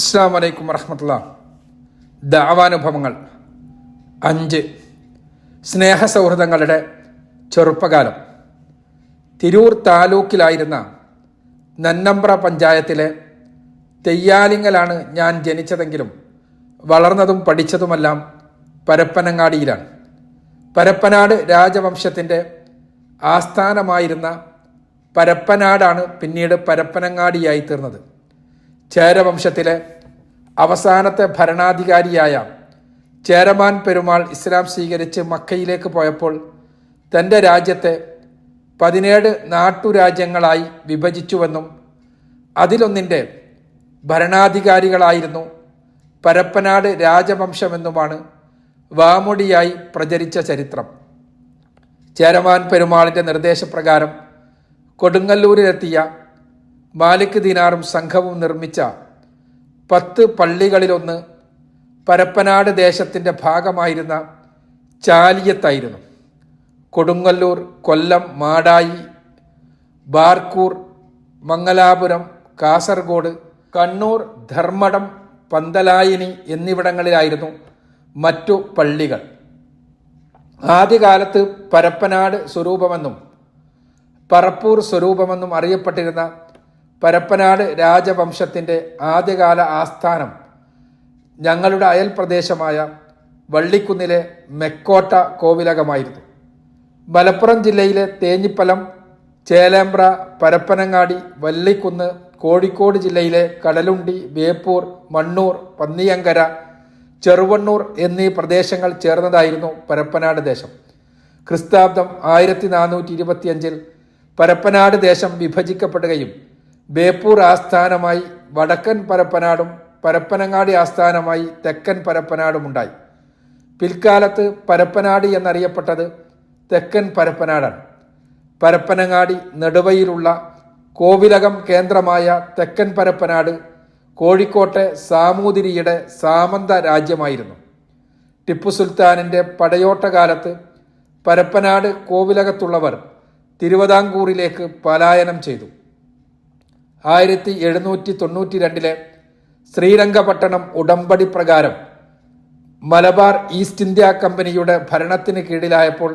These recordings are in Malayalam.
അസ്സാം വലൈക്കും വറഹമത്തുള്ള. ദാവാനുഭവങ്ങൾ. അഞ്ച്. സ്നേഹസൗഹൃദങ്ങളുടെ ചെറുപ്പകാലം. തിരൂർ താലൂക്കിലായിരുന്ന നന്നമ്പ്ര പഞ്ചായത്തിലെ തെയ്യാലിങ്ങലാണ് ഞാൻ ജനിച്ചതെങ്കിലും വളർന്നതും പഠിച്ചതുമെല്ലാം പരപ്പനങ്ങാടിയിലാണ്. പരപ്പനാട് രാജവംശത്തിന്റെ ആസ്ഥാനമായിരുന്ന പരപ്പനാടാണ് പിന്നീട് പരപ്പനങ്ങാടിയായി തീർന്നത്. ചേരവംശത്തിലെ അവസാനത്തെ ഭരണാധികാരിയായ ചേരമാൻ പെരുമാൾ ഇസ്ലാം സ്വീകരിച്ച് മക്കയിലേക്ക് പോയപ്പോൾ തന്റെ രാജ്യത്തെ പതിനേഴ് നാട്ടുരാജ്യങ്ങളായി വിഭജിച്ചുവെന്നും അതിലൊന്നിന്റെ ഭരണാധികാരികളായിരുന്നു പരപ്പനാട് രാജവംശമെന്നുമാണ് വാമൊടിയായി പ്രചരിച്ച ചരിത്രം. ചേരമാൻ പെരുമാളിന്റെ നിർദ്ദേശപ്രകാരം കൊടുങ്ങല്ലൂരിലെത്തിയ മാലിക് ദിനാറും സംഘവും നിർമ്മിച്ച പത്ത് പള്ളികളിലൊന്ന് പരപ്പനാട് ദേശത്തിന്റെ ഭാഗമായിരുന്ന ചാലിയത്തായിരുന്നു. കൊടുങ്ങല്ലൂർ കൊല്ലം മാടായി ബാർക്കൂർ മംഗലാപുരം കാസർഗോഡ് കണ്ണൂർ ധർമ്മടം പന്തലായിനി എന്നിവിടങ്ങളിലായിരുന്നു മറ്റു പള്ളികൾ. ആദ്യകാലത്ത് പരപ്പനാട് സ്വരൂപമെന്നും പറപ്പൂർ സ്വരൂപമെന്നും അറിയപ്പെട്ടിരുന്ന പരപ്പനാട് രാജവംശത്തിന്റെ ആദ്യകാല ആസ്ഥാനം ഞങ്ങളുടെ അയൽ പ്രദേശമായ വള്ളിക്കുന്നിലെ മെക്കോട്ട കോവിലകമായിരുന്നു. മലപ്പുറം ജില്ലയിലെ തേഞ്ഞിപ്പലം ചേലേമ്പ്ര പരപ്പനങ്ങാടി വള്ളിക്കുന്ന് കോഴിക്കോട് ജില്ലയിലെ കടലുണ്ടി വേപ്പൂർ മണ്ണൂർ പന്നിയങ്കര ചെറുവണ്ണൂർ എന്നീ പ്രദേശങ്ങൾ ചേർന്നതായിരുന്നു പരപ്പനാട് ദേശം. ക്രിസ്താബ്ദം ആയിരത്തി നാനൂറ്റി ഇരുപത്തിയഞ്ചിൽ പരപ്പനാട് ദേശം വിഭജിക്കപ്പെടുകയും ബേപ്പൂർ ആസ്ഥാനമായി വടക്കൻ പരപ്പനാടും പരപ്പനങ്ങാടി ആസ്ഥാനമായി തെക്കൻ പരപ്പനാടും ഉണ്ടായി. പിൽക്കാലത്ത് പരപ്പനാട് എന്നറിയപ്പെട്ടത് തെക്കൻ പരപ്പനാടാണ്. പരപ്പനങ്ങാടി നെടുവയിലുള്ള കോവിലകം കേന്ദ്രമായ തെക്കൻ പരപ്പനാട് കോഴിക്കോട്ടെ സാമൂതിരിയുടെ സാമന്ത രാജ്യമായിരുന്നു. ടിപ്പു സുൽത്താനിന്റെ പടയോട്ട കാലത്ത് പരപ്പനാട് കോവിലകത്തുള്ളവർ തിരുവിതാംകൂറിലേക്ക് പലായനം ചെയ്തു. ആയിരത്തി എഴുന്നൂറ്റി തൊണ്ണൂറ്റി രണ്ടിലെ ശ്രീരംഗപട്ടണം ഉടമ്പടി പ്രകാരം മലബാർ ഈസ്റ്റ് ഇന്ത്യ കമ്പനിയുടെ ഭരണത്തിന് കീഴിലായപ്പോൾ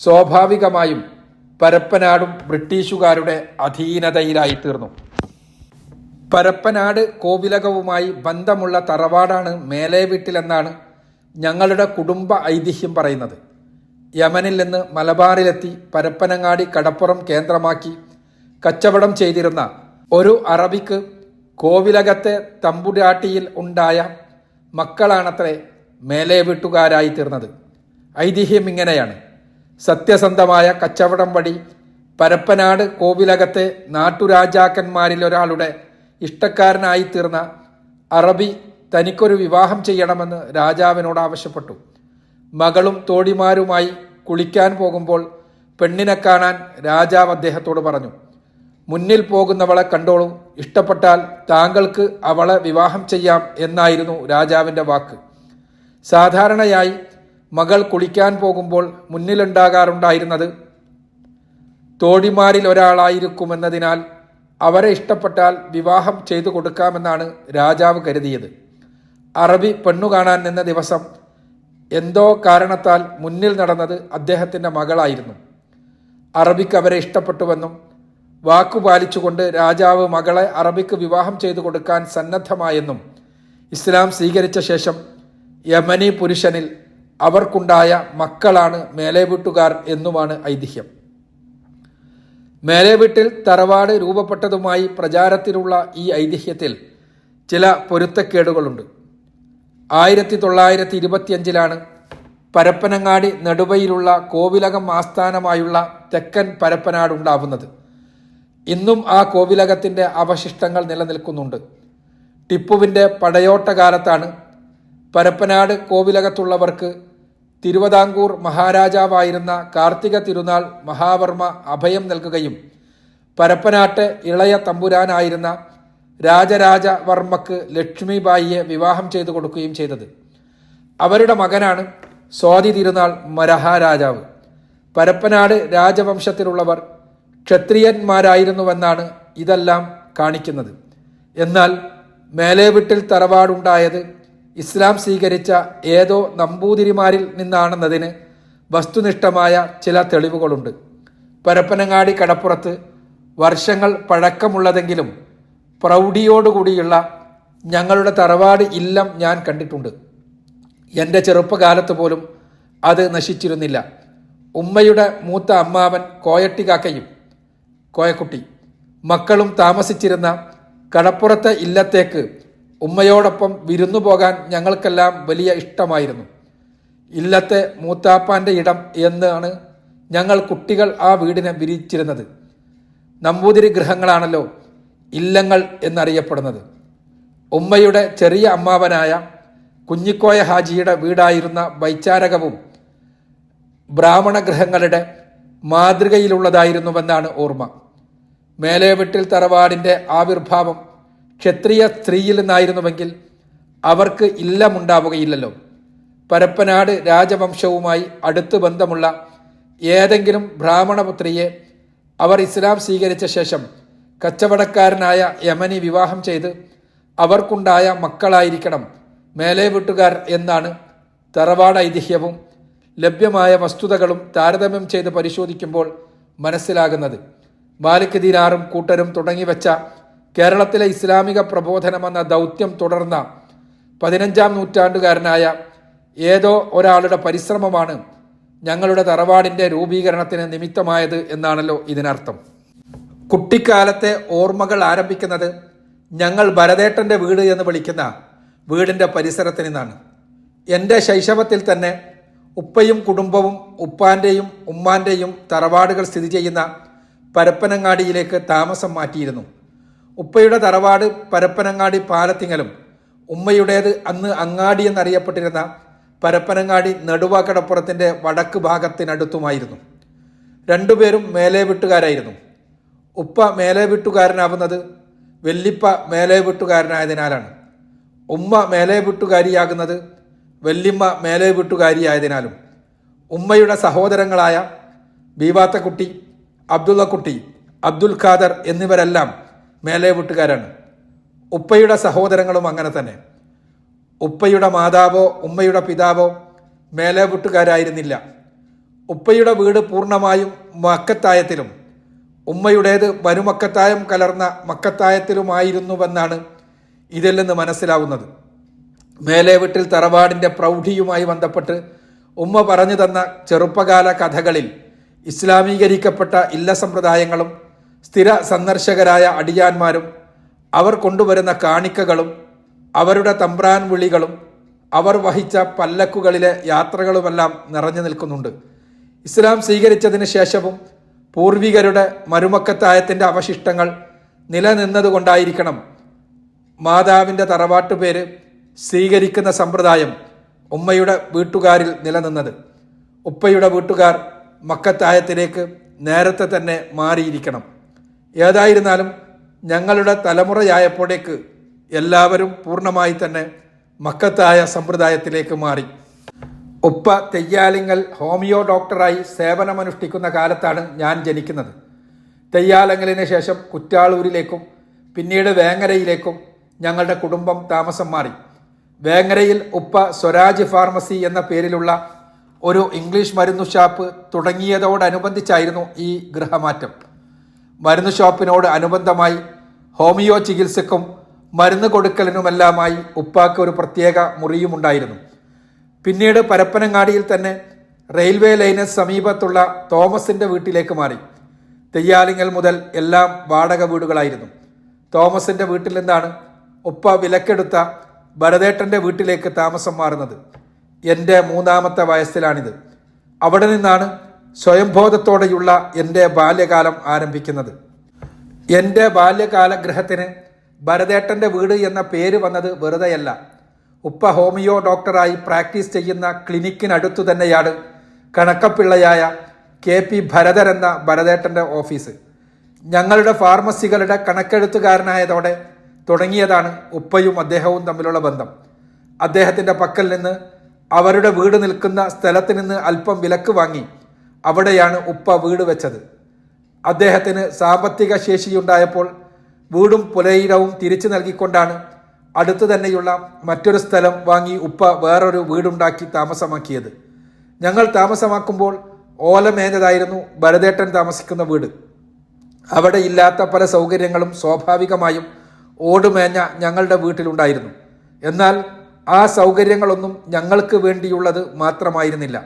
സ്വാഭാവികമായും പരപ്പനാടും ബ്രിട്ടീഷുകാരുടെ അധീനതയിലായി തീർന്നു പരപ്പനാട് കോവിലകവുമായി ബന്ധമുള്ള തറവാടാണ് മേലേവിട്ടിലെന്നാണ് ഞങ്ങളുടെ കുടുംബ ഐതിഹ്യം പറയുന്നത്. യമനിൽ നിന്ന് മലബാറിലെത്തി പരപ്പനങ്ങാടി കടപ്പുറം കേന്ദ്രമാക്കി കച്ചവടം ചെയ്തിരുന്ന ഒരു അറബിക്ക് കോവിലകത്തെ തമ്പുരാട്ടിയിൽ ഉണ്ടായ മക്കളാണത്രേ മേലെ വീട്ടുകാരായി തീർന്നത്. ഐതിഹ്യം ഇങ്ങനെയാണ്. സത്യസന്ധമായ കച്ചവടം വഴി പരപ്പനാട് കോവിലകത്തെ നാട്ടുരാജാക്കന്മാരിൽ ഒരാളുടെ ഇഷ്ടക്കാരനായി തീർന്ന അറബി തനിക്കൊരു വിവാഹം ചെയ്യണമെന്ന് രാജാവിനോട് ആവശ്യപ്പെട്ടു. മകളും തോടിമാരുമായി കുളിക്കാൻ പോകുമ്പോൾ പെണ്ണിനെ കാണാൻ രാജാവ് അദ്ദേഹത്തോട് പറഞ്ഞു മുന്നിൽ പോകുന്നവളെ കണ്ടോളൂ. ഇഷ്ടപ്പെട്ടാൽ താങ്കൾക്ക് അവളെ വിവാഹം ചെയ്യാം എന്നായിരുന്നു രാജാവിന്റെ വാക്ക്. സാധാരണയായി മകൾ കുളിക്കാൻ പോകുമ്പോൾ മുന്നിലുണ്ടാകാറുണ്ടായിരുന്നത് തോടിമാരിൽ ഒരാളായിരിക്കുമെന്നതിനാൽ അവരെ ഇഷ്ടപ്പെട്ടാൽ വിവാഹം ചെയ്തു കൊടുക്കാമെന്നാണ് രാജാവ് കരുതിയത്. അറബി പെണ്ണു കാണാൻ നിന്ന ദിവസം എന്തോ കാരണത്താൽ മുന്നിൽ നടന്നത് അദ്ദേഹത്തിന്റെ മകളായിരുന്നു. അറബിക്ക് അവരെ ഇഷ്ടപ്പെട്ടുവെന്നും വാക്കു പാലിച്ചുകൊണ്ട് രാജാവ് മകളെ അറബിക്ക് വിവാഹം ചെയ്തു കൊടുക്കാൻ സന്നദ്ധമായെന്നും ഇസ്ലാം സ്വീകരിച്ച ശേഷം യമനി പുരുഷനിൽ അവർക്കുണ്ടായ മക്കളാണ് മേലേവീട്ടുകാർ എന്നുമാണ് ഐതിഹ്യം. മേലേവീട്ടിൽ തറവാട് രൂപപ്പെട്ടതുമായി പ്രചാരത്തിലുള്ള ഈ ഐതിഹ്യത്തിൽ ചില പൊരുത്തക്കേടുകളുണ്ട്. ആയിരത്തി തൊള്ളായിരത്തി ഇരുപത്തിയഞ്ചിലാണ് പരപ്പനങ്ങാടി നെടുവയിലുള്ള കോവിലകം ആസ്ഥാനമായുള്ള തെക്കൻ പരപ്പനാട് ഉണ്ടാവുന്നത് ഇന്നും ആ കോവിലകത്തിന്റെ അവശിഷ്ടങ്ങൾ നിലനിൽക്കുന്നുണ്ട്. ടിപ്പുവിന്റെ പടയോട്ട കാലത്താണ് പരപ്പനാട് കോവിലകത്തുള്ളവർക്ക് തിരുവിതാംകൂർ മഹാരാജാവായിരുന്ന കാർത്തിക തിരുനാൾ മഹാവർമ്മ അഭയം നൽകുകയും പരപ്പനാട്ട് ഇളയ തമ്പുരാനായിരുന്ന രാജരാജവർമ്മക്ക് ലക്ഷ്മിബായിയെ വിവാഹം ചെയ്തു കൊടുക്കുകയും ചെയ്തത്. അവരുടെ മകനാണ് സ്വാതി തിരുനാൾ മരഹാരാജാവ്. പരപ്പനാട് രാജവംശത്തിലുള്ളവർ ക്ഷത്രിയന്മാരായിരുന്നുവെന്നാണ് ഇതെല്ലാം കാണിക്കുന്നത്. എന്നാൽ മേലേവിട്ടിൽ തറവാടുണ്ടായത് ഇസ്ലാം സ്വീകരിച്ച ഏതോ നമ്പൂതിരിമാരിൽ നിന്നാണെന്നതിന് വസ്തുനിഷ്ഠമായ ചില തെളിവുകളുണ്ട്. പരപ്പനങ്ങാടി കടപ്പുറത്ത് വർഷങ്ങൾ പഴക്കമുള്ളതെങ്കിലും പ്രൗഢിയോടുകൂടിയുള്ള ഞങ്ങളുടെ തറവാട് ഇല്ലം ഞാൻ കണ്ടിട്ടുണ്ട്. എന്റെ ചെറുപ്പകാലത്ത് പോലും അത് നശിച്ചിരുന്നില്ല. ഉമ്മയുടെ മൂത്ത അമ്മാവൻ കോയട്ടിക്കാക്കയും കോയക്കുട്ടി. മക്കളും താമസിച്ചിരുന്ന കടപ്പുറത്തെ ഇല്ലത്തേക്ക് ഉമ്മയോടൊപ്പം വിരുന്നു പോകാൻ ഞങ്ങൾക്കെല്ലാം വലിയ ഇഷ്ടമായിരുന്നു. ഇല്ലത്തെ മൂത്താപ്പാന്റെ ഇടം എന്നാണ് ഞങ്ങൾ കുട്ടികൾ ആ വീടിനെ വിരിച്ചിരുന്നത്. നമ്പൂതിരി ഗൃഹങ്ങളാണല്ലോ ഇല്ലങ്ങൾ എന്നറിയപ്പെടുന്നത്. ഉമ്മയുടെ ചെറിയ അമ്മാവനായ കുഞ്ഞിക്കോയ ഹാജിയുടെ വീടായിരുന്ന വൈചാരകവും ബ്രാഹ്മണ ഗൃഹങ്ങളുടെ മാതൃകയിലുള്ളതായിരുന്നുവെന്നാണ് ഓർമ്മ. മേലെ വീട്ടിൽ തറവാടിന്റെ ആവിർഭാവം ക്ഷത്രിയ സ്ത്രീയിൽ നിന്നായിരുന്നുവെങ്കിൽ അവർക്ക് ഇല്ലമുണ്ടാവുകയില്ലല്ലോ. പരപ്പനാട് രാജവംശവുമായി അടുത്ത് ബന്ധമുള്ള ഏതെങ്കിലും ബ്രാഹ്മണപുത്രിയെ അവർ ഇസ്ലാം സ്വീകരിച്ച ശേഷം കച്ചവടക്കാരനായ യമനി വിവാഹം ചെയ്ത് അവർക്കുണ്ടായ മക്കളായിരിക്കണം മേലെ വീട്ടുകാർ എന്നാണ് തറവാട് ഐതിഹ്യവും ലഭ്യമായ വസ്തുതകളും താരതമ്യം ചെയ്ത് പരിശോധിക്കുമ്പോൾ മനസ്സിലാകുന്നത്. മാലിക് കൂട്ടരും കൂട്ടരും തുടങ്ങിവെച്ച കേരളത്തിലെ ഇസ്ലാമിക പ്രബോധനമെന്ന ദൗത്യം തുടർന്ന പതിനഞ്ചാം നൂറ്റാണ്ടുകാരനായ ഏതോ ഒരാളുടെ പരിശ്രമമാണ് ഞങ്ങളുടെ തറവാടിന്റെ രൂപീകരണത്തിന് നിമിത്തമായത് എന്നാണല്ലോ ഇതിനർത്ഥം. കുട്ടിക്കാലത്തെ ഓർമ്മകൾ ആരംഭിക്കുന്നത് ഞങ്ങൾ ഭരതേട്ടന്റെ വീട് എന്ന് വിളിക്കുന്ന വീടിന്റെ പരിസരത്തിൽ നിന്നാണ്. എന്റെ ശൈശവത്തിൽ തന്നെ ഉപ്പയും കുടുംബവും ഉപ്പാന്റെയും ഉമ്മാന്റെയും തറവാടുകൾ സ്ഥിതി ചെയ്യുന്ന പരപ്പനങ്ങാടിയിലേക്ക് താമസം മാറ്റിയിരുന്നു. ഉപ്പയുടെ തറവാട് പരപ്പനങ്ങാടി പാലത്തിങ്ങലും ഉമ്മയുടേത് അന്ന് അങ്ങാടി എന്നറിയപ്പെട്ടിരുന്ന പരപ്പനങ്ങാടി നെടുവാക്കടപ്പുറത്തിന്റെ വടക്ക് ഭാഗത്തിനടുത്തുമായിരുന്നു. രണ്ടുപേരും മേലെ വിട്ടുകാരായിരുന്നു. ഉപ്പ മേലെ വിട്ടുകാരനാവുന്നത് വെല്ലിപ്പ മേലെ വിട്ടുകാരനായതിനാലാണ്. ഉമ്മ മേലെ വിട്ടുകാരിയാകുന്നത് വെല്ലിമ്മ മേലെ വിട്ടുകാരിയായതിനാലും. ഉമ്മയുടെ സഹോദരങ്ങളായ ബീവാത്തക്കുട്ടി അബ്ദുള്ളക്കുട്ടി അബ്ദുൽ ഖാദർ എന്നിവരെല്ലാം മേലെ വീട്ടുകാരാണ്. ഉപ്പയുടെ സഹോദരങ്ങളും അങ്ങനെ തന്നെ. ഉപ്പയുടെ മാതാവോ ഉമ്മയുടെ പിതാവോ മേലെ വീട്ടുകാരായിരുന്നില്ല. ഉപ്പയുടെ വീട് പൂർണമായും മക്കത്തായത്തിലും ഉമ്മയുടേത് വരുമക്കത്തായം കലർന്ന മക്കത്തായത്തിലുമായിരുന്നുവെന്നാണ് ഇതിൽ നിന്ന് മനസ്സിലാവുന്നത്. മേലെ വീട്ടിൽ തറവാടിന്റെ പ്രൗഢിയുമായി ബന്ധപ്പെട്ട് ഉമ്മ പറഞ്ഞു തന്ന ചെറുപ്പകാല കഥകളിൽ ഇസ്ലാമീകരിക്കപ്പെട്ട ഇല്ല സമ്പ്രദായങ്ങളും സ്ഥിര സന്ദർശകരായ അടിയാന്മാരും അവർ കൊണ്ടുവരുന്ന കാണിക്കകളും അവരുടെ തമ്പ്രാൻ വിളികളും അവർ വഹിച്ച പല്ലക്കുകളിലെ യാത്രകളുമെല്ലാം നിറഞ്ഞു നിൽക്കുന്നുണ്ട്. ഇസ്ലാം സ്വീകരിച്ചതിന് ശേഷവും പൂർവികരുടെ മരുമക്കത്തായത്തിന്റെ അവശിഷ്ടങ്ങൾ നിലനിന്നതുകൊണ്ടായിരിക്കണം മാതാവിന്റെ തറവാട്ടുപേര് സ്വീകരിക്കുന്ന സമ്പ്രദായം ഉമ്മയുടെ വീട്ടുകാരിൽ നിലനിന്നത്. ഉപ്പയുടെ വീട്ടുകാർ മക്കത്തായത്തിലേക്ക് നേരത്തെ തന്നെ മാറിയിരിക്കണം. ഏതായിരുന്നാലും ഞങ്ങളുടെ തലമുറയായപ്പോഴേക്ക് എല്ലാവരും പൂർണമായി തന്നെ മക്കത്തായ സമ്പ്രദായത്തിലേക്ക് മാറി. ഉപ്പ തെയ്യാലിങ്ങൽ ഹോമിയോ ഡോക്ടറായി സേവനമനുഷ്ഠിക്കുന്ന കാലത്താണ് ഞാൻ ജനിക്കുന്നത്. തെയ്യാലങ്ങലിന് ശേഷം കുറ്റാളൂരിലേക്കും പിന്നീട് വേങ്ങരയിലേക്കും ഞങ്ങളുടെ കുടുംബം താമസം മാറി. വേങ്ങരയിൽ ഉപ്പ സ്വരാജ് ഫാർമസി എന്ന പേരിലുള്ള ഒരു ഇംഗ്ലീഷ് മരുന്നു ഷാപ്പ് തുടങ്ങിയതോടനുബന്ധിച്ചായിരുന്നു ഈ ഗൃഹമാറ്റം. മരുന്ന് ഷോപ്പിനോട് അനുബന്ധമായി ഹോമിയോ ചികിത്സക്കും മരുന്ന് കൊടുക്കലിനുമെല്ലാമായി ഉപ്പാക്ക് ഒരു പ്രത്യേക മുറിയുമുണ്ടായിരുന്നു. പിന്നീട് പരപ്പനങ്ങാടിയിൽ തന്നെ റെയിൽവേ ലൈന് സമീപത്തുള്ള തോമസിന്റെ വീട്ടിലേക്ക് മാറി. തെയ്യാലിങ്ങൽ മുതൽ എല്ലാം വാടക വീടുകളായിരുന്നു. തോമസിന്റെ വീട്ടിൽ നിന്നാണ് ഉപ്പ വിലക്കെടുത്ത ഭരതേട്ടന്റെ വീട്ടിലേക്ക് താമസം മാറുന്നത്. എന്റെ മൂന്നാമത്തെ വയസ്സിലാണിത്. അവിടെ നിന്നാണ് സ്വയംബോധത്തോടെയുള്ള എന്റെ ബാല്യകാലം ആരംഭിക്കുന്നത്. എന്റെ ബാല്യകാലഗ്രഹത്തിന് ഭരതേട്ടന്റെ വീട് എന്ന പേര് വന്നത് വെറുതെയല്ല. ഉപ്പ ഹോമിയോ ഡോക്ടറായി പ്രാക്ടീസ് ചെയ്യുന്ന ക്ലിനിക്കിനടുത്തു തന്നെയാണ് കണക്കപ്പിള്ളയായ കെ പി ഭരതൻ എന്ന ഭരതേട്ടന്റെ ഓഫീസ്. ഞങ്ങളുടെ ഫാർമസികളുടെ കണക്കെഴുത്തുകാരനായതോടെ തുടങ്ങിയതാണ് ഉപ്പയും അദ്ദേഹവും തമ്മിലുള്ള ബന്ധം. അദ്ദേഹത്തിന്റെ പക്കൽ നിന്ന് അവരുടെ വീട് നിൽക്കുന്ന സ്ഥലത്ത് നിന്ന് അല്പം വിലക്ക് വാങ്ങി അവിടെയാണ് ഉപ്പ വീട് വെച്ചത്. അദ്ദേഹത്തിന് സാമ്പത്തിക ശേഷിയുണ്ടായപ്പോൾ വീടും പുലയിടവും തിരിച്ചു നൽകിക്കൊണ്ടാണ് അടുത്തു തന്നെയുള്ള മറ്റൊരു സ്ഥലം വാങ്ങി ഉപ്പ വേറൊരു വീടുണ്ടാക്കി താമസമാക്കിയത്. ഞങ്ങൾ താമസമാക്കുമ്പോൾ ഓലമേഞ്ഞതായിരുന്നു ഭരതേട്ടൻ താമസിക്കുന്ന വീട്. അവിടെ ഇല്ലാത്ത പല സൗകര്യങ്ങളും സ്വാഭാവികമായും ഓടുമേഞ്ഞ ഞങ്ങളുടെ വീട്ടിലുണ്ടായിരുന്നു. എന്നാൽ ആ സൗകര്യങ്ങളൊന്നും ഞങ്ങൾക്ക് വേണ്ടിയുള്ളത് മാത്രമായിരുന്നില്ല.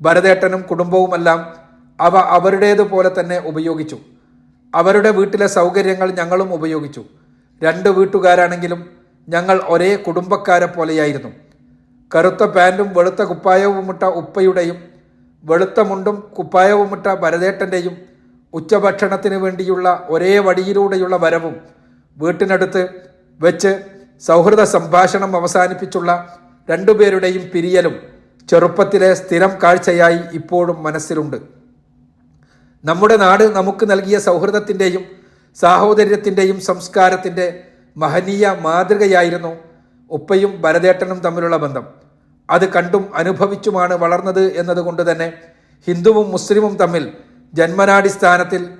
ഭരതേട്ടനും കുടുംബവുമെല്ലാം അവ അവരുടേതുപോലെ തന്നെ ഉപയോഗിച്ചു. അവരുടെ വീട്ടിലെ സൗകര്യങ്ങൾ ഞങ്ങളും ഉപയോഗിച്ചു. രണ്ട് വീട്ടുകാരാണെങ്കിലും ഞങ്ങൾ ഒരേ കുടുംബക്കാരെ പോലെയായിരുന്നു. കറുത്ത പാന്റും വെളുത്ത കുപ്പായവുമിട്ട ഉപ്പയുടെയും വെളുത്ത മുണ്ടും കുപ്പായവുമിട്ട ഭരതേട്ടന്റെയും ഉച്ചഭക്ഷണത്തിന് വേണ്ടിയുള്ള ഒരേ വടിയിലൂടെയുള്ള വരവും വീട്ടിനടുത്ത് വെച്ച് സൗഹൃദ സംഭാഷണം അവസാനിപ്പിച്ചുള്ള രണ്ടുപേരുടെയും പിരിയലും ചെറുപ്പത്തിലെ സ്ഥിരം കാഴ്ചയായി ഇപ്പോഴും മനസ്സിലുണ്ട്. നമ്മുടെ നാട് നമുക്ക് നൽകിയ സൗഹൃദത്തിന്റെയും സാഹോദര്യത്തിന്റെയും സംസ്കാരത്തിന്റെ മഹനീയ മാതൃകയായിരുന്നു ഉപ്പയും ഭരതേട്ടനും തമ്മിലുള്ള ബന്ധം. അത് കണ്ടും അനുഭവിച്ചുമാണ് വളർന്നത് എന്നതുകൊണ്ട് തന്നെ ഹിന്ദുവും മുസ്ലിമും തമ്മിൽ ജന്മനാടിസ്ഥാനത്തിൽ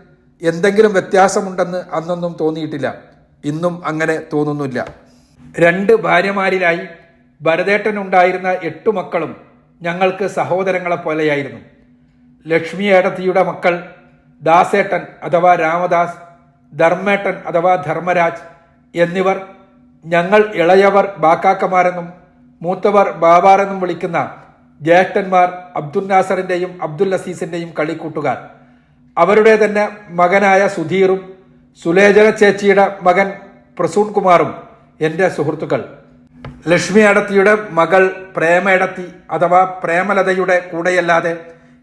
എന്തെങ്കിലും വ്യത്യാസമുണ്ടെന്ന് അന്നൊന്നും തോന്നിയിട്ടില്ല. ഇന്നും അങ്ങനെ തോന്നുന്നില്ല. രണ്ട് ഭാര്യമാരിലായി ഭരതേട്ടനുണ്ടായിരുന്ന എട്ടു മക്കളും ഞങ്ങൾക്ക് സഹോദരങ്ങളെ പോലെയായിരുന്നു. ലക്ഷ്മി ഏടത്തിയുടെ മക്കൾ ദാസേട്ടൻ അഥവാ രാമദാസ് ധർമ്മേട്ടൻ അഥവാ ധർമ്മരാജ് എന്നിവർ ഞങ്ങൾ ഇളയവർ ബാക്കാക്കമാരെന്നും മൂത്തവർ ബാബാറെന്നും വിളിക്കുന്ന ജ്യേഷ്ഠന്മാർ അബ്ദുൽ നാസറിന്റെയും അബ്ദുൽ അസീസിന്റെയും കളിക്കൂട്ടുകാർ. അവരുടെ തന്നെ മകനായ സുധീറും സുലേജന ചേച്ചിയുടെ മകൻ പ്രസൂൺ കുമാറും എന്റെ സുഹൃത്തുക്കൾ ലക്ഷ്മി അടത്തിയുടെ മകൾ പ്രേമ എടത്തി അഥവാ പ്രേമലതയുടെ കൂടെയല്ലാതെ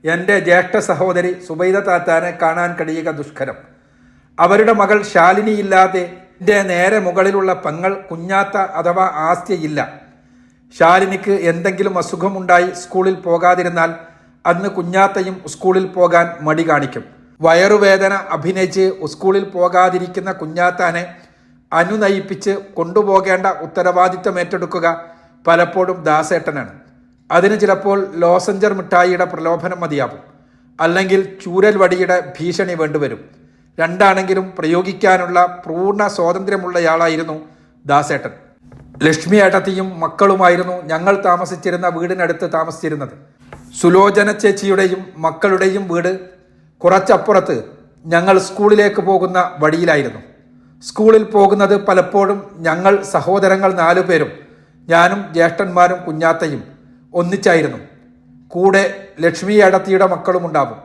എന്റെ ജ്യേഷ്ഠ സഹോദരി സുബൈദ താത്താനെ കാണാൻ കഴിയുക ദുഷ്കരം. അവരുടെ മകൾ ശാലിനി ഇല്ലാതെ എന്റെ നേരെ മുകളിലുള്ള പങ്ങൾ കുഞ്ഞാത്ത അഥവാ ആസ്തിയില്ല ശാലിനിക്ക് എന്തെങ്കിലും അസുഖമുണ്ടായി സ്കൂളിൽ പോകാതിരുന്നാൽ അന്ന് കുഞ്ഞാത്തയും സ്കൂളിൽ പോകാൻ മടി കാണിക്കും. വയറുവേദന അഭിനയിച്ച് സ്കൂളിൽ പോകാതിരിക്കുന്ന കുഞ്ഞാത്താനെ അനുനയിപ്പിച്ച് കൊണ്ടുപോകേണ്ട ഉത്തരവാദിത്തം ഏറ്റെടുക്കുക പലപ്പോഴും ദാസേട്ടനാണ്. അതിന് ചിലപ്പോൾ ലോസഞ്ചർ മിഠായിയുടെ പ്രലോഭനം മതിയാവും. അല്ലെങ്കിൽ ചൂരൽ വടിയുടെ ഭീഷണി വേണ്ടിവരും. രണ്ടാണെങ്കിലും പ്രയോഗിക്കാനുള്ള പൂർണ സ്വാതന്ത്ര്യമുള്ളയാളായിരുന്നു ദാസേട്ടൻ. ലക്ഷ്മി ഏട്ടത്തിയും മക്കളുമായിരുന്നു ഞങ്ങൾ താമസിച്ചിരുന്ന വീടിനടുത്ത് താമസിച്ചിരുന്നത്. സുലോചന ചേച്ചിയുടെയും മക്കളുടെയും വീട് കുറച്ചപ്പുറത്ത് ഞങ്ങൾ സ്കൂളിലേക്ക് പോകുന്ന വഴിയിലായിരുന്നു. സ്കൂളിൽ പോകുന്നത് പലപ്പോഴും ഞങ്ങൾ സഹോദരങ്ങൾ നാലുപേരും ഞാനും ജ്യേഷ്ഠന്മാരും കുഞ്ഞാത്തയും ഒന്നിച്ചായിരുന്നു. കൂടെ ലക്ഷ്മി അടത്തിയുടെ മക്കളും ഉണ്ടാവും.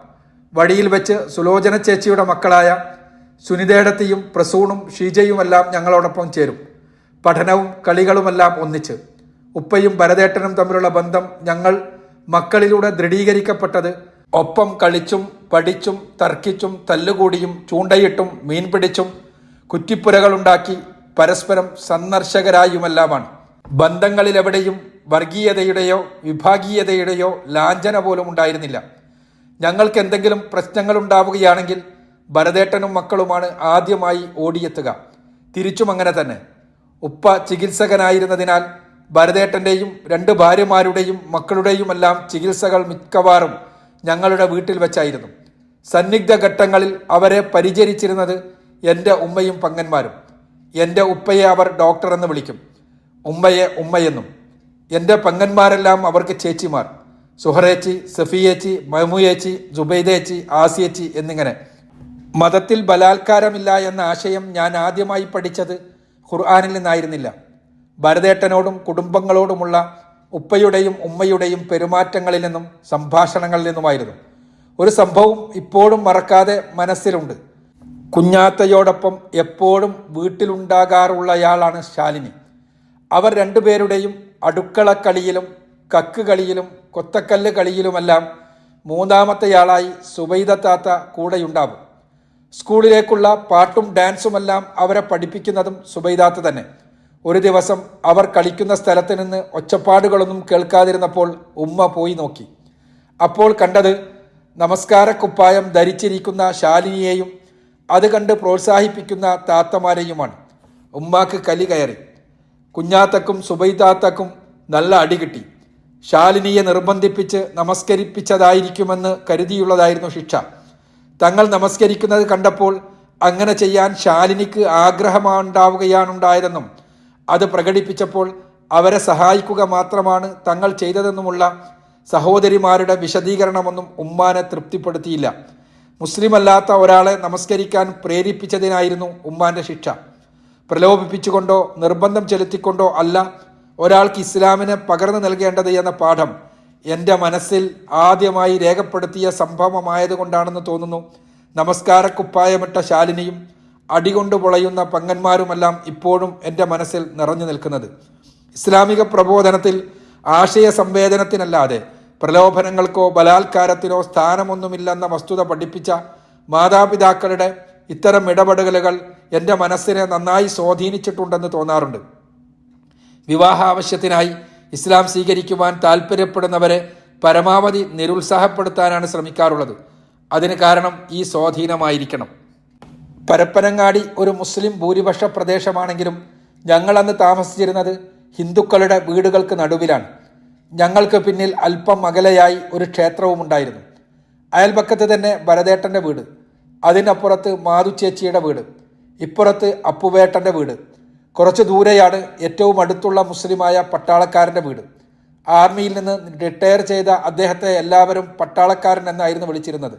വഴിയിൽ വെച്ച് സുലോചന ചേച്ചിയുടെ മക്കളായ സുനിതേടത്തിയും പ്രസൂണും ഷീജയുമെല്ലാം ഞങ്ങളോടൊപ്പം ചേരും. പഠനവും കളികളുമെല്ലാം ഒന്നിച്ച്. ഉപ്പയും ഭരതേട്ടനും തമ്മിലുള്ള ബന്ധം ഞങ്ങൾ മക്കളിലൂടെ ദൃഢീകരിക്കപ്പെട്ടത് ഒപ്പം കളിച്ചും പഠിച്ചും തർക്കിച്ചും തല്ലുകൂടിയും ചൂണ്ടയിട്ടും മീൻ പിടിച്ചും കുറ്റിപ്പുരകളുണ്ടാക്കി പരസ്പരം സന്ദർശകരായുമെല്ലാമാണ്. ബന്ധങ്ങളിലെവിടെയും വർഗീയതയുടെയോ വിഭാഗീയതയുടെയോ ലാഞ്ചന പോലും ഉണ്ടായിരുന്നില്ല. ഞങ്ങൾക്ക് എന്തെങ്കിലും പ്രശ്നങ്ങൾ ഉണ്ടാവുകയാണെങ്കിൽ ഭരതേട്ടനും മക്കളുമാണ് ആദ്യമായി ഓടിയെത്തുക. തിരിച്ചും അങ്ങനെ തന്നെ. ഉപ്പ ചികിത്സകനായിരുന്നതിനാൽ ഭരതേട്ടന്റെയും രണ്ട് ഭാര്യമാരുടെയും മക്കളുടെയും എല്ലാം ചികിത്സകൾ മിക്കവാറും ഞങ്ങളുടെ വീട്ടിൽ വെച്ചായിരുന്നു. സന്നിഗ്ധ ഘട്ടങ്ങളിൽ അവരെ പരിചരിച്ചിരുന്നത് എന്റെ ഉമ്മയും പങ്ങന്മാരും. എന്റെ ഉപ്പയെ അവർ ഡോക്ടർ എന്ന് വിളിക്കും. ഉമ്മയെ ഉമ്മയെന്നും എന്റെ പങ്ങന്മാരെല്ലാം അവർക്ക് ചേച്ചിമാർ. സുഹറേച്ചി സഫിയേച്ചി മഹമുയേച്ചി ജുബൈദേച്ചി ആസിയേച്ചി എന്നിങ്ങനെ. മതത്തിൽ ബലാത്കാരമില്ല എന്ന ആശയം ഞാൻ ആദ്യമായി പഠിച്ചത് ഖുർആാനിൽ നിന്നായിരുന്നില്ല. ഭരതേട്ടനോടും കുടുംബങ്ങളോടുമുള്ള ഉപ്പയുടെയും ഉമ്മയുടെയും പെരുമാറ്റങ്ങളിൽ നിന്നും സംഭാഷണങ്ങളിൽ നിന്നുമായിരുന്നു. ഒരു സംഭവം ഇപ്പോഴും മറക്കാതെ മനസ്സിലുണ്ട്. കുഞ്ഞാത്തയോടൊപ്പം എപ്പോഴും വീട്ടിലുണ്ടാകാറുള്ളയാളാണ് ശാലിനി. അവർ രണ്ടുപേരുടെയും അടുക്കളക്കളിയിലും കക്ക് കളിയിലും കൊത്തക്കല്ല് കളിയിലുമെല്ലാം മൂന്നാമത്തെയാളായി സുബൈദ താത്ത കൂടെയുണ്ടാവും. സ്കൂളിലേക്കുള്ള പാട്ടും ഡാൻസുമെല്ലാം അവരെ പഠിപ്പിക്കുന്നതും സുബൈദാത്ത തന്നെ. ഒരു ദിവസം അവർ കളിക്കുന്ന സ്ഥലത്ത് നിന്ന് ഒച്ചപ്പാടുകളൊന്നും കേൾക്കാതിരുന്നപ്പോൾ ഉമ്മ പോയി നോക്കി. അപ്പോൾ കണ്ടത് നമസ്കാരക്കുപ്പായം ധരിച്ചിരിക്കുന്ന ശാലിനിയെയും അത് കണ്ട് പ്രോത്സാഹിപ്പിക്കുന്ന താത്തമാരെയുമാണ്. ഉമ്മാക്ക് കലി കയറി. കുഞ്ഞാത്തക്കും സുബൈതാത്തക്കും നല്ല അടി കിട്ടി. ശാലിനിയെ നിർബന്ധിപ്പിച്ച് നമസ്കരിപ്പിച്ചതായിരിക്കുമെന്ന് കരുതിയുള്ളതായിരുന്നു ശിക്ഷ. തങ്ങൾ നമസ്കരിക്കുന്നത് കണ്ടപ്പോൾ അങ്ങനെ ചെയ്യാൻ ശാലിനിക്ക് ആഗ്രഹമുണ്ടാവുകയാണുണ്ടായതെന്നും അത് പ്രകടിപ്പിച്ചപ്പോൾ അവരെ സഹായിക്കുക മാത്രമാണ് തങ്ങൾ ചെയ്തതെന്നുമുള്ള സഹോദരിമാരുടെ വിശദീകരണമൊന്നും ഉമ്മാനെ തൃപ്തിപ്പെടുത്തിയില്ല. മുസ്ലിം അല്ലാത്ത ഒരാളെ നമസ്കരിക്കാൻ പ്രേരിപ്പിച്ചതിനായിരുന്നു ഉമ്മാന്റെ ശിക്ഷ. പ്രലോഭിപ്പിച്ചുകൊണ്ടോ നിർബന്ധം ചെലുത്തിക്കൊണ്ടോ അല്ല ഒരാൾക്ക് ഇസ്ലാമിനെ പകർന്നു നൽകേണ്ടത് എന്ന പാഠം എന്റെ മനസ്സിൽ ആദ്യമായി രേഖപ്പെടുത്തിയ സംഭവമായതുകൊണ്ടാണെന്ന് തോന്നുന്നു. നമസ്കാരക്കുപ്പായമിട്ട ശാലിനിയും അടികൊണ്ട് പൊളയുന്ന പങ്ങന്മാരുമെല്ലാം ഇപ്പോഴും എന്റെ മനസ്സിൽ നിറഞ്ഞു നിൽക്കുന്നത്. ഇസ്ലാമിക പ്രബോധനത്തിൽ ആശയ സംവേദനത്തിനല്ലാതെ പ്രലോഭനങ്ങൾക്കോ ബലാത്കാരത്തിനോ സ്ഥാനമൊന്നുമില്ലെന്ന വസ്തുത പഠിപ്പിച്ച മാതാപിതാക്കളുടെ ഇത്തരം ഇടപെടലുകൾ എന്റെ മനസ്സിനെ നന്നായി സ്വാധീനിച്ചിട്ടുണ്ടെന്ന് തോന്നാറുണ്ട്. വിവാഹ ആവശ്യത്തിനായി ഇസ്ലാം സ്വീകരിക്കുവാൻ താല്പര്യപ്പെടുന്നവരെ പരമാവധി നിരുത്സാഹപ്പെടുത്താനാണ് ശ്രമിക്കാറുള്ളത്. അതിന് കാരണം ഈ സ്വാധീനമായിരിക്കണം. പരപ്പനങ്ങാടി ഒരു മുസ്ലിം ഭൂരിപക്ഷ പ്രദേശമാണെങ്കിലും ഞങ്ങളന്ന് താമസിച്ചിരുന്നത് ഹിന്ദുക്കളുടെ വീടുകൾക്ക് നടുവിലാണ്. ഞങ്ങൾക്ക് പിന്നിൽ അല്പം അകലെയായി ഒരു ക്ഷേത്രവും ഉണ്ടായിരുന്നു. അയൽപക്കത്ത് തന്നെ ഭരതേട്ടന്റെ വീട് അതിനപ്പുറത്ത് മാതു ചേച്ചിയുടെ വീട് ഇപ്പുറത്ത് അപ്പുവേട്ടന്റെ വീട്. കുറച്ച് ദൂരെയാണ് ഏറ്റവും അടുത്തുള്ള മുസ്ലിമായ പട്ടാളക്കാരന്റെ വീട്. ആർമിയിൽ നിന്ന് റിട്ടയർ ചെയ്ത അദ്ദേഹത്തെ എല്ലാവരും പട്ടാളക്കാരൻ എന്നായിരുന്നു വിളിച്ചിരുന്നത്.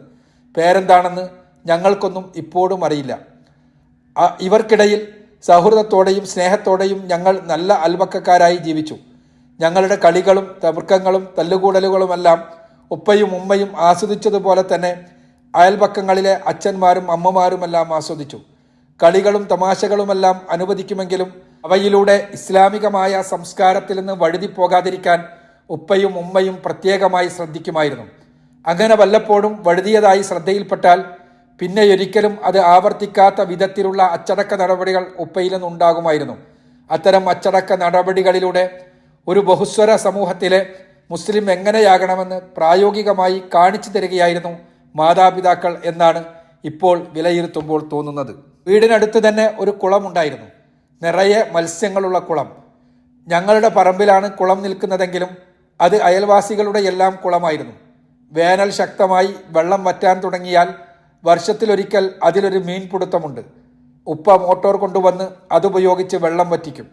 പേരെന്താണെന്ന് ഞങ്ങൾക്കൊന്നും ഇപ്പോഴും അറിയില്ല. ഇവർക്കിടയിൽ സൗഹൃദത്തോടെയും സ്നേഹത്തോടെയും ഞങ്ങൾ നല്ല അൽവക്കക്കാരായി ജീവിച്ചു. ഞങ്ങളുടെ കളികളും തർക്കങ്ങളും തല്ലുകൂടലുകളുമെല്ലാം ഉപ്പയും ഉമ്മയും ആസ്വദിച്ചതുപോലെ തന്നെ അയൽപക്കങ്ങളിലെ അച്ഛന്മാരും അമ്മമാരുമെല്ലാം ആസ്വദിച്ചു. കളികളും തമാശകളുമെല്ലാം അനുവദിക്കുമെങ്കിലും അവയിലൂടെ ഇസ്ലാമികമായ സംസ്കാരത്തിൽ നിന്ന് വഴുതി പോകാതിരിക്കാൻ ഉപ്പയും ഉമ്മയും പ്രത്യേകമായി ശ്രദ്ധിക്കുമായിരുന്നു. അങ്ങനെ വല്ലപ്പോഴും വഴുതിയതായി ശ്രദ്ധയിൽപ്പെട്ടാൽ പിന്നെ ഒരിക്കലും അത് ആവർത്തിക്കാത്ത വിധത്തിലുള്ള അച്ചടക്ക നടപടികൾ ഉപ്പയിൽ നിന്നുണ്ടാകുമായിരുന്നു. അത്തരം അച്ചടക്ക നടപടികളിലൂടെ ഒരു ബഹുസ്വര സമൂഹത്തിലെ മുസ്ലിം എങ്ങനെയാകണമെന്ന് പ്രായോഗികമായി കാണിച്ചു തരികയായിരുന്നു മാതാപിതാക്കൾ എന്നാണ് ഇപ്പോൾ വിലയിരുത്തുമ്പോൾ തോന്നുന്നത്. വീടിനടുത്ത് തന്നെ ഒരു കുളമുണ്ടായിരുന്നു. നിറയെ മത്സ്യങ്ങളുള്ള കുളം. ഞങ്ങളുടെ പറമ്പിലാണ് കുളം നിൽക്കുന്നതെങ്കിലും അത് അയൽവാസികളുടെ എല്ലാം കുളമായിരുന്നു. വേനൽ ശക്തമായി വെള്ളം വറ്റാൻ തുടങ്ങിയാൽ വർഷത്തിലൊരിക്കൽ അതിലൊരു മീൻപിടുത്തമുണ്ട്. ഉപ്പ മോട്ടോർ കൊണ്ടുവന്ന് അതുപയോഗിച്ച് വെള്ളം വറ്റിക്കും.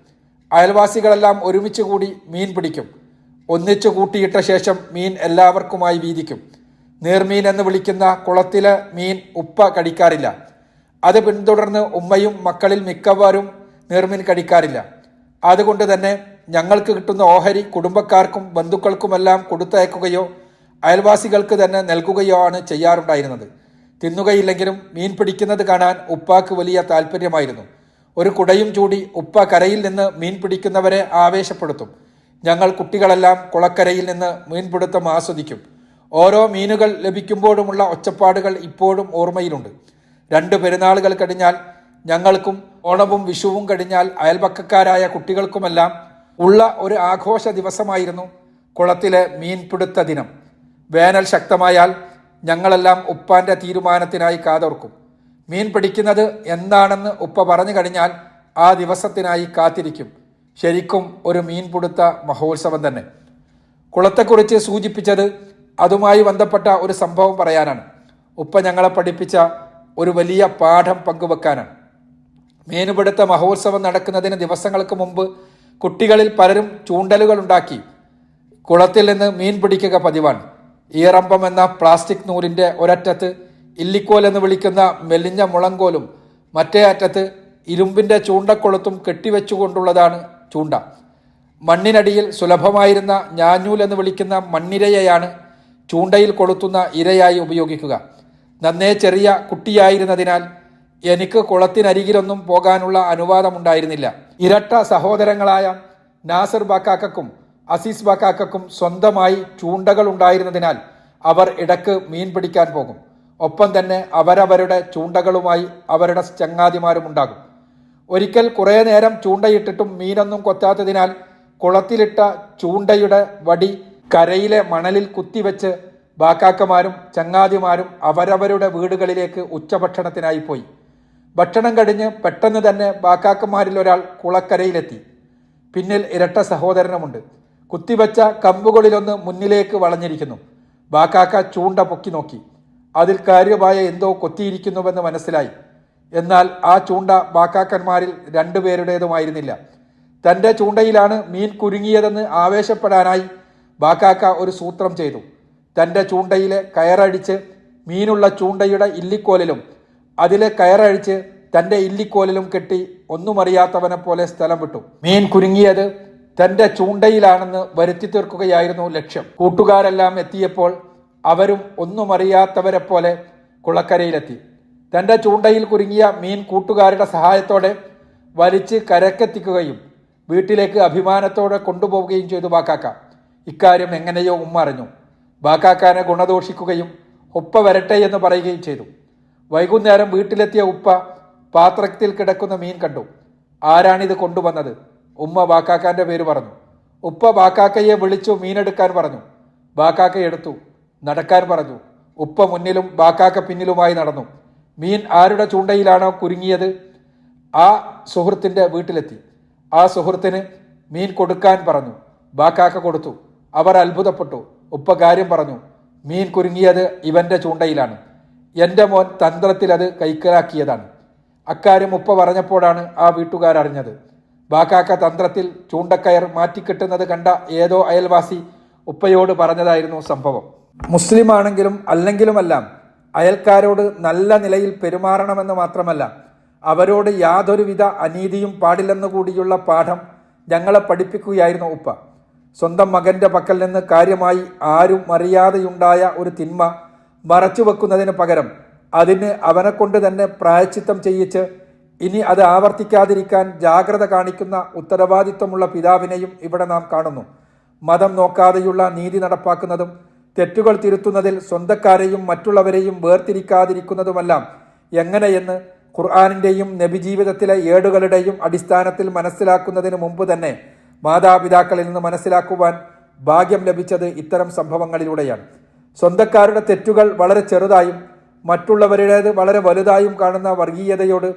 അയൽവാസികളെല്ലാം ഒരുമിച്ച് കൂടി മീൻ പിടിക്കും. ഒന്നിച്ചു കൂട്ടിയിട്ട ശേഷം മീൻ എല്ലാവർക്കുമായി വീതിക്കും. നീർമീൻ എന്ന് വിളിക്കുന്ന കുളത്തിലെ മീൻ ഉപ്പ കടിക്കാറില്ല. അത് പിന്തുടർന്ന് ഉമ്മയും മക്കളിൽ മിക്കവാറും നീർമീൻ കടിക്കാറില്ല. അതുകൊണ്ട് തന്നെ ഞങ്ങൾക്ക് കിട്ടുന്ന ഓഹരി കുടുംബക്കാർക്കും ബന്ധുക്കൾക്കുമെല്ലാം കൊടുത്തയക്കുകയോ അയൽവാസികൾക്ക് തന്നെ നൽകുകയോ ആണ് ചെയ്യാറുണ്ടായിരുന്നത്. തിന്നുകയില്ലെങ്കിലും മീൻ പിടിക്കുന്നത് കാണാൻ ഉപ്പാക്ക് വലിയ താല്പര്യമായിരുന്നു ഒരു കുടയും ചൂടി ഉപ്പ കരയിൽ നിന്ന് മീൻ പിടിക്കുന്നവരെ ആവേശപ്പെടുത്തും. ഞങ്ങൾ കുട്ടികളെല്ലാം കുളക്കരയിൽ നിന്ന് മീൻപിടുത്തം ആസ്വദിക്കും. ഓരോ മീനുകൾ ലഭിക്കുമ്പോഴുമുള്ള ഒച്ചപ്പാടുകൾ ഇപ്പോഴും ഓർമ്മയിലുണ്ട്. രണ്ട് പെരുന്നാളുകൾ കഴിഞ്ഞാൽ ഞങ്ങൾക്കും ഓണവും വിഷുവും കഴിഞ്ഞാൽ അയൽപക്കക്കാരായ കുട്ടികൾക്കുമെല്ലാം ഉള്ള ഒരു ആഘോഷ ദിവസമായിരുന്നു കുളത്തിലെ മീൻപിടുത്ത ദിനം. വേനൽ ശക്തമായാൽ ഞങ്ങളെല്ലാം ഉപ്പാന്റെ തീരുമാനത്തിനായി കാതോർക്കും. മീൻ പിടിക്കുന്നത് എന്താണെന്ന് ഉപ്പ പറഞ്ഞു കഴിഞ്ഞാൽ ആ ദിവസത്തിനായി കാത്തിരിക്കും. ശരിക്കും ഒരു മീൻ പിടുത്ത മഹോത്സവം തന്നെ. കുളത്തെക്കുറിച്ച് സൂചിപ്പിച്ചത് അതുമായി ബന്ധപ്പെട്ട ഒരു സംഭവം പറയാനാണ്. ഉപ്പ ഞങ്ങളെ പഠിപ്പിച്ച ഒരു വലിയ പാഠം പങ്കുവെക്കാനാണ്. മീനുപിടുത്ത മഹോത്സവം നടക്കുന്നതിന് ദിവസങ്ങൾക്ക് മുമ്പ് കുട്ടികളിൽ പലരും ചൂണ്ടലുകൾ ഉണ്ടാക്കി കുളത്തിൽ നിന്ന് മീൻ പിടിക്കുക പതിവാണ്. ഈറമ്പം എന്ന പ്ലാസ്റ്റിക് നൂലിന്റെ ഒരറ്റത്ത് ഇല്ലിക്കോൽ എന്ന് വിളിക്കുന്ന മെലിഞ്ഞ മുളങ്കോലും മറ്റേ അറ്റത്ത് ഇരുമ്പിന്റെ ചൂണ്ടക്കൊളുത്തും കെട്ടിവെച്ചുകൊണ്ടുള്ളതാണ് ചൂണ്ട. മണ്ണിനടിയിൽ സുലഭമായിരുന്ന ഞാഞ്ഞൂൽ എന്ന് വിളിക്കുന്ന മണ്ണിരയെയാണ് ചൂണ്ടയിൽ കൊളുത്തുന്ന ഇരയായി ഉപയോഗിക്കുക. നന്നേ ചെറിയ കുട്ടിയായിരുന്നതിനാൽ എനിക്ക് കുളത്തിനരികിലൊന്നും പോകാനുള്ള അനുവാദമുണ്ടായിരുന്നില്ല. ഇരട്ട സഹോദരങ്ങളായ നാസർ ബാക്കാക്കും അസീസ് ബാക്കാക്കും സ്വന്തമായി ചൂണ്ടകൾ ഉണ്ടായിരുന്നതിനാൽ അവർ ഇടയ്ക്ക് മീൻ പിടിക്കാൻ പോകും. ഒപ്പം തന്നെ അവരവരുടെ ചൂണ്ടകളുമായി അവരുടെ ചങ്ങാതിമാരും ഉണ്ടാകും. ഒരിക്കൽ കുറേ നേരം ചൂണ്ടയിട്ടിട്ടും മീനൊന്നും കൊത്താത്തതിനാൽ കുളത്തിലിട്ട ചൂണ്ടയുടെ വടി കരയിലെ മണലിൽ കുത്തിവെച്ച് ബാക്കാക്കമാരും ചങ്ങാതിമാരും അവരവരുടെ വീടുകളിലേക്ക് ഉച്ചഭക്ഷണത്തിനായി പോയി. ഭക്ഷണം കഴിഞ്ഞ് പെട്ടെന്ന് തന്നെ ബാക്കാക്കന്മാരിൽ ഒരാൾ കുളക്കരയിലെത്തി. പിന്നിൽ ഇരട്ട സഹോദരനുമുണ്ട്. കുത്തിവെച്ച കമ്പുകളിലൊന്ന് മുന്നിലേക്ക് വളഞ്ഞിരിക്കുന്നു. ബാക്കാക്ക ചൂണ്ട പൊക്കി നോക്കി. അതിൽ കാര്യമായ എന്തോ കൊത്തിയിരിക്കുന്നുവെന്ന് മനസ്സിലായി. എന്നാൽ ആ ചൂണ്ട ബാക്കാക്കന്മാരിൽ രണ്ടുപേരുടേതുമായിരുന്നില്ല. തന്റെ ചൂണ്ടയിലാണ് മീൻ കുരുങ്ങിയതെന്ന് ആവേശപ്പെടാനായി ബാക്കാക്ക ഒരു സൂത്രം ചെയ്തു. തന്റെ ചൂണ്ടയിലെ കയറടിച്ച് മീനുള്ള ചൂണ്ടയുടെ ഇല്ലിക്കോലിലും അതിലെ കയറഴിച്ച് തന്റെ ഇല്ലിക്കോലിലും കെട്ടി ഒന്നുമറിയാത്തവനെ പോലെ സ്ഥലം വിട്ടു. മീൻ കുരുങ്ങിയത് തന്റെ ചൂണ്ടയിലാണെന്ന് വരുത്തി തീർക്കുകയായിരുന്നു ലക്ഷ്യം. കൂട്ടുകാരെല്ലാം എത്തിയപ്പോൾ അവരും ഒന്നുമറിയാത്തവരെ പോലെ കുളക്കരയിലെത്തി. തന്റെ ചൂണ്ടയിൽ കുരുങ്ങിയ മീൻ കൂട്ടുകാരുടെ സഹായത്തോടെ വലിച്ച് കരക്കെത്തിക്കുകയും വീട്ടിലേക്ക് അഭിമാനത്തോടെ കൊണ്ടുപോവുകയും ചെയ്തു ബാക്കാക്ക. ഇക്കാര്യം എങ്ങനെയോ ഉമ്മ അറിഞ്ഞു. ബാക്കാക്കാനെ ഗുണദോഷിക്കുകയും ഉപ്പ വരട്ടെ എന്ന് പറയുകയും ചെയ്തു. വൈകുന്നേരം വീട്ടിലെത്തിയ ഉപ്പ പാത്രത്തിൽ കിടക്കുന്ന മീൻ കണ്ടു. ആരാണിത് കൊണ്ടുവന്നത്? ഉമ്മ ബാക്കാക്കാന്റെ പേര് പറഞ്ഞു. ഉപ്പ ബാക്കാക്കയെ വിളിച്ചു മീനെടുക്കാൻ പറഞ്ഞു. ബാക്കാക്ക എടുത്തു. നടക്കാൻ പറഞ്ഞു ഉപ്പ മുന്നിലും ബാക്കാക്ക പിന്നിലുമായി നടന്നു. മീൻ ആരുടെ ചൂണ്ടയിലാണോ കുരുങ്ങിയത്? ആ സുഹൃത്തിന്റെ വീട്ടിലെത്തി. ആ സുഹൃത്തിന് മീൻ കൊടുക്കാൻ പറഞ്ഞു. ബാക്കാക്ക കൊടുത്തു. അവർ അത്ഭുതപ്പെട്ടു. ഉപ്പ കാര്യം പറഞ്ഞു മീൻ കുരുങ്ങിയത് ഇവന്റെ ചൂണ്ടയിലാണ്. എന്റെ മോൻ തന്ത്രത്തിൽ അത് കൈക്കലാക്കിയതാണ്. അക്കാര്യം ഉപ്പ പറഞ്ഞപ്പോഴാണ് ആ വീട്ടുകാരറിഞ്ഞത് ബാക്കാക്ക തന്ത്രത്തിൽ ചൂണ്ടക്കയർ മാറ്റിക്കെട്ടുന്നത് കണ്ട ഏതോ അയൽവാസി ഉപ്പയോട് പറഞ്ഞതായിരുന്നു സംഭവം. മുസ്ലിം ആണെങ്കിലും അല്ലെങ്കിലുമെല്ലാം അയൽക്കാരോട് നല്ല നിലയിൽ പെരുമാറണമെന്ന് മാത്രമല്ല അവരോട് യാതൊരുവിധ അനീതിയും പാടില്ലെന്നു കൂടിയുള്ള പാഠം ഞങ്ങളെ പഠിപ്പിക്കുകയായിരുന്നു ഉപ്പ. സ്വന്തം മകന്റെ പക്കൽ നിന്ന് കാര്യമായി ആരും അറിയാതെയുണ്ടായ ഒരു തിന്മ മറച്ചു വെക്കുന്നതിന് പകരം അതിന് അവനെക്കൊണ്ട് തന്നെ പ്രായച്ചിത്തം ചെയ്യിച്ച് ഇനി അത് ആവർത്തിക്കാതിരിക്കാൻ ജാഗ്രത കാണിക്കുന്ന ഉത്തരവാദിത്വമുള്ള പിതാവിനെയും ഇവിടെ നാം കാണുന്നു. മതം നോക്കാതെയുള്ള നീതി നടപ്പാക്കുന്നതും തെറ്റുകൾ തിരുത്തുന്നതിൽ സ്വന്തക്കാരെയും മറ്റുള്ളവരെയും വേർതിരിക്കാതിരിക്കുന്നതുമെല്ലാം എങ്ങനെയെന്ന് ഖുർആാനിന്റെയും നബിജീവിതത്തിലെ ഏടുകളുടെയും അടിസ്ഥാനത്തിൽ മനസ്സിലാക്കുന്നതിന് മുമ്പ് തന്നെ മാതാപിതാക്കളിൽ നിന്ന് മനസ്സിലാക്കുവാൻ ഭാഗ്യം ലഭിച്ചത് ഇത്തരം സംഭവങ്ങളിലൂടെയാണ്. സ്വന്തക്കാരുടെ തെറ്റുകൾ വളരെ ചെറുതായും മറ്റുള്ളവരുടേത് വളരെ വലുതായും കാണുന്ന വർഗീയതയോട്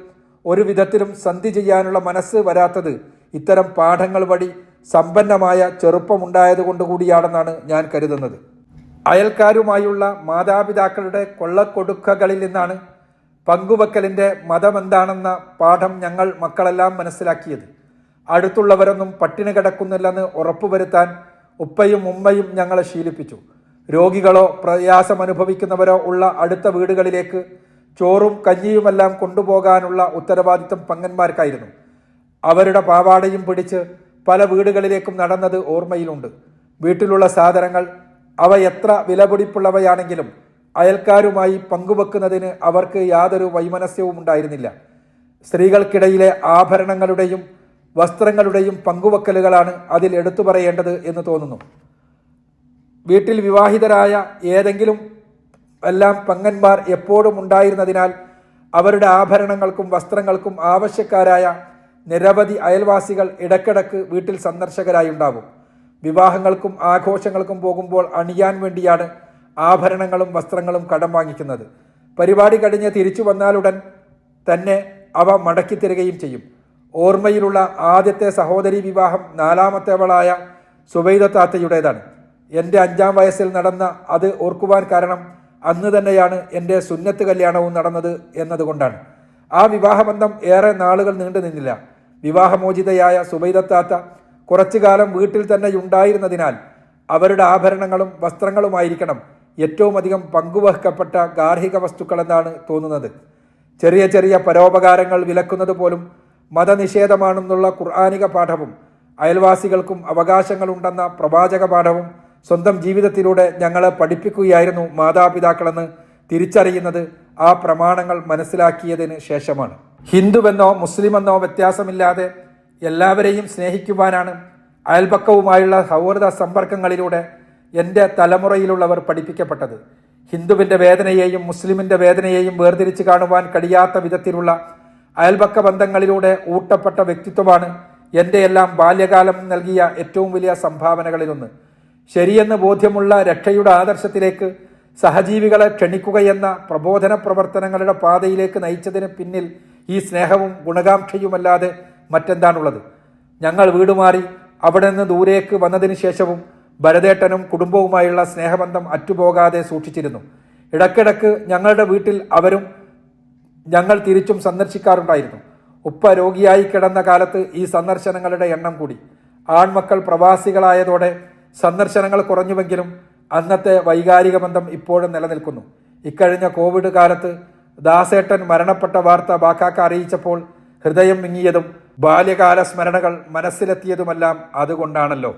ഒരു വിധത്തിലും സന്ധി ചെയ്യാനുള്ള മനസ്സ് വരാത്തത് ഇത്തരം പാഠങ്ങൾ വഴി സമ്പന്നമായ ചെറുപ്പമുണ്ടായതുകൊണ്ട് കൂടിയാണെന്നാണ് ഞാൻ കരുതുന്നത്. അയൽക്കാരുമായുള്ള മാതാപിതാക്കളുടെ കൊള്ളക്കൊടുക്കകളിൽ നിന്നാണ് പങ്കുവെക്കലിന്റെ മതമെന്താണെന്ന പാഠം ഞങ്ങൾ മക്കളെല്ലാം മനസ്സിലാക്കിയത്. അടുത്തുള്ളവരൊന്നും പട്ടിണി കിടക്കുന്നില്ലെന്ന് ഉറപ്പുവരുത്താൻ ഉപ്പയും ഉമ്മയും ഞങ്ങളെ ശീലിപ്പിച്ചു. രോഗികളോ പ്രയാസമനുഭവിക്കുന്നവരോ ഉള്ള അടുത്ത വീടുകളിലേക്ക് ചോറും കഞ്ഞിയുമെല്ലാം കൊണ്ടുപോകാനുള്ള ഉത്തരവാദിത്വം പങ്ങന്മാർക്കായിരുന്നു. അവരുടെ പാവാടയും പിടിച്ച് പല വീടുകളിലേക്കും നടന്നത് ഓർമ്മയിലുണ്ട്. വീട്ടിലുള്ള സാധനങ്ങൾ അവ എത്ര വിലപിടിപ്പുള്ളവയാണെങ്കിലും അയൽക്കാരുമായി പങ്കുവെക്കുന്നതിന് അവർക്ക് യാതൊരു വൈമനസ്യവും ഉണ്ടായിരുന്നില്ല. സ്ത്രീകൾക്കിടയിലെ ആഭരണങ്ങളുടെയും വസ്ത്രങ്ങളുടെയും പങ്കുവെക്കലുകളാണ് അതിൽ എടുത്തു പറയേണ്ടത് എന്ന് തോന്നുന്നു. വീട്ടിൽ വിവാഹിതരായ ഏതെങ്കിലും എല്ലാം പങ്ങന്മാർ എപ്പോഴും ഉണ്ടായിരുന്നതിനാൽ അവരുടെ ആഭരണങ്ങൾക്കും വസ്ത്രങ്ങൾക്കും ആവശ്യക്കാരായ നിരവധി അയൽവാസികൾ ഇടക്കിടക്ക് വീട്ടിൽ സന്ദർശകരായി ഉണ്ടാവും വിവാഹങ്ങൾക്കും ആഘോഷങ്ങൾക്കും പോകുമ്പോൾ അണിയാൻ വേണ്ടിയാണ് ആഭരണങ്ങളും വസ്ത്രങ്ങളും കടം വാങ്ങിക്കുന്നത്. പരിപാടി കഴിഞ്ഞ് തിരിച്ചു വന്നാലുടൻ തന്നെ അവ മടക്കി തരികയും ചെയ്യും. ഓർമ്മയിലുള്ള ആദ്യത്തെ സഹോദരി വിവാഹം നാലാമത്തേവളായ സുബൈദ താത്തയുടേതാണ്. എന്റെ അഞ്ചാം വയസ്സിൽ നടന്ന അത് ഓർക്കുവാൻ കാരണം അന്ന് തന്നെയാണ് എന്റെ സുന്നത്ത് കല്യാണവും നടന്നത് എന്നതുകൊണ്ടാണ്. ആ വിവാഹബന്ധം ഏറെ നാളുകൾ നീണ്ടു നിന്നില്ല. വിവാഹമോചിതയായ സുബൈദത്താത്ത കുറച്ചു കാലം വീട്ടിൽ തന്നെ ഉണ്ടായിരുന്നതിനാൽ അവരുടെ ആഭരണങ്ങളും വസ്ത്രങ്ങളുമായിരിക്കണം ഏറ്റവും അധികം പങ്കുവഹിക്കപ്പെട്ട ഗാർഹിക വസ്തുക്കളെന്നാണ് തോന്നുന്നത്. ചെറിയ ചെറിയ പരോപകാരങ്ങൾ വിലക്കുന്നത് പോലും മതനിഷേധമാണെന്നുള്ള ഖുർആാനിക പാഠവും അയൽവാസികൾക്കും അവകാശങ്ങളുണ്ടെന്ന പ്രവാചക പാഠവും സ്വന്തം ജീവിതത്തിലൂടെ ഞങ്ങളെ പഠിപ്പിക്കുകയായിരുന്നു മാതാപിതാക്കളെന്ന് തിരിച്ചറിയുന്നത് ആ പ്രമാണങ്ങൾ മനസ്സിലാക്കിയതിന് ശേഷമാണ്. ഹിന്ദുവെന്നോ മുസ്ലിമെന്നോ വ്യത്യാസമില്ലാതെ എല്ലാവരെയും സ്നേഹിക്കുവാനാണ് അയൽപക്കവുമായുള്ള സൗഹൃദ സമ്പർക്കങ്ങളിലൂടെ എന്റെ തലമുറയിലുള്ളവർ പഠിപ്പിക്കപ്പെട്ടത്. ഹിന്ദുവിന്റെ വേദനയെയും മുസ്ലിമിന്റെ വേദനയെയും വേർതിരിച്ച് കാണുവാൻ കഴിയാത്ത വിധത്തിലുള്ള അയൽപക്ക ബന്ധങ്ങളിലൂടെ ഊട്ടപ്പെട്ട വ്യക്തിത്വമാണ് എന്റെ എല്ലാം ബാല്യകാലം നൽകിയ ഏറ്റവും വലിയ സംഭാവനകളിലൊന്ന്. ശരിയെന്ന് ബോധ്യമുള്ള രക്ഷയുടെ ആദർശത്തിലേക്ക് സഹജീവികളെ ക്ഷണിക്കുകയെന്ന പ്രബോധന പ്രവർത്തനങ്ങളുടെ പാതയിലേക്ക് നയിച്ചതിന് പിന്നിൽ ഈ സ്നേഹവും ഗുണകാംക്ഷയുമല്ലാതെ മറ്റെന്താണുള്ളത്? ഞങ്ങൾ വീട് മാറി അവിടെ നിന്ന് ദൂരേക്ക് വന്നതിന് ശേഷവും ഭരതേട്ടനും കുടുംബവുമായുള്ള സ്നേഹബന്ധം അറ്റുപോകാതെ സൂക്ഷിച്ചിരുന്നു. ഇടക്കിടക്ക് ഞങ്ങളുടെ വീട്ടിൽ അവരും ഞങ്ങൾ തിരിച്ചും സന്ദർശിക്കാറുണ്ടായിരുന്നു. ഉപ്പ രോഗിയായി കിടന്ന കാലത്ത് ഈ സന്ദർശനങ്ങളുടെ എണ്ണം കൂടി. ആൺമക്കൾ പ്രവാസികളായതോടെ സന്ദർശനങ്ങൾ കുറഞ്ഞുവെങ്കിലും അന്നത്തെ വൈകാരിക ബന്ധം ഇപ്പോഴും നിലനിൽക്കുന്നു. ഇക്കഴിഞ്ഞ കോവിഡ് കാലത്ത് ദാസേട്ടൻ മരണപ്പെട്ട വാർത്ത ബാക്കാക്ക അറിയിച്ചപ്പോൾ ഹൃദയം മിങ്ങിയതും ബാല്യകാല സ്മരണകൾ മനസ്സിലെത്തിയതുമെല്ലാം അതുകൊണ്ടാണല്ലോ.